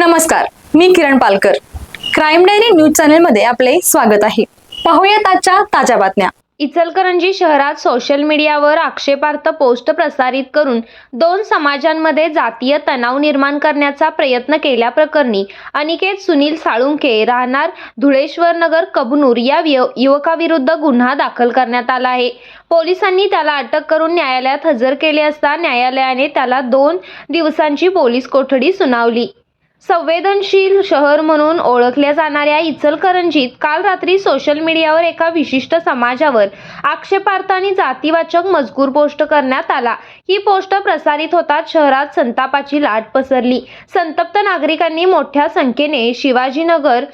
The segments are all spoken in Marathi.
नमस्कार मी Kiran Palkar. Crime diary news चॅनलमध्ये आपले स्वागत आहे. पाहूयात आजच्या ताज्या बातम्या. इचलकरंजी शहरात सोशल मीडियावर आक्षेपार्थ पोस्ट प्रसारित करून दोन समाजांमध्ये जातीय तणाव निर्माण करण्याचा प्रयत्न केल्याप्रकरणी अनिकेत सुनील साळुंखे राहणार धुळेश्वर नगर कबनूर या युवकाविरुद्ध गुन्हा दाखल करण्यात आला आहे. पोलिसांनी त्याला अटक करून न्यायालयात हजर केले असता न्यायालयाने त्याला दोन दिवसांची पोलीस कोठडी सुनावली. संवेदनशील शहर म्हणून ओळखल्या जाणाऱ्या इचलकरंजीत काल रात्री सोशल मीडियावर एका विशिष्ट समाजावर आक्षेपार्थ आणि जातीवाचक मजकूर पोस्ट करण्यात आला. ही पोस्ट प्रसारित होतात शहरात संतापाची लाट पसरली. संतप्त नागरिकांनी मोठ्या संख्येने शिवाजीनगर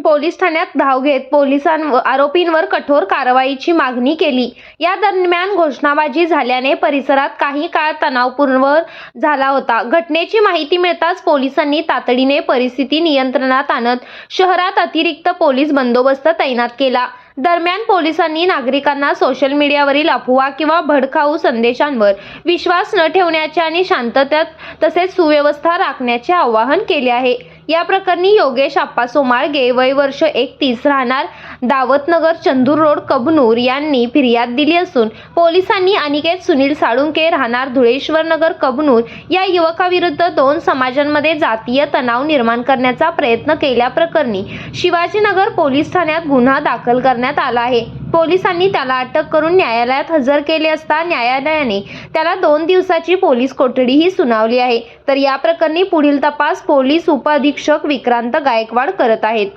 पोलीस ठाण्यात धाव घेत पोलिसांवर आरोपींवर कठोर कारवाईची मागणी केली. या दरम्यान घोषणाबाजी झाल्याने परिसरात काही काळ तणावपूर्ण झाला होता. घटनेची माहिती मिळताच पोलिसांनी तातडीने परिस्थिती नियंत्रणात आणत शहरात अतिरिक्त पोलीस बंदोबस्त तैनात केला. दरम्यान पोलिसांनी नागरिकांना सोशल मीडियावरील अफवा किंवा भडकाऊ संदेशांवर विश्वास न ठेवण्याचे आणि शांततेत तसेच सुव्यवस्था राखण्याचे आवाहन केले आहे. या प्रकरणी योगेश आप्पा सोमाळगे वय वर्ष एकतीस राहणार. दावतनगर चंदूर रोड कबनूर यांनी फिर्याद दिली असून पोलिसांनी अनिकेत सुनील साळुंके राहणार धुळेश्वर नगर कबनूर या युवकाविरुद्ध दोन समाजांमध्ये जातीय तणाव निर्माण करण्याचा प्रयत्न केल्याप्रकरणी शिवाजीनगर पोलीस ठाण्यात गुन्हा दाखल करण्यात आला आहे. पोलिसांनी त्याला अटक करून न्यायालयात हजर केले असता न्यायालयाने त्याला दोन दिवसाची पोलीस कोठडीही सुनावली आहे. तर या प्रकरणी पुढील तपास पोलीस उपअधीक्षक विक्रांत गायकवाड करत आहेत.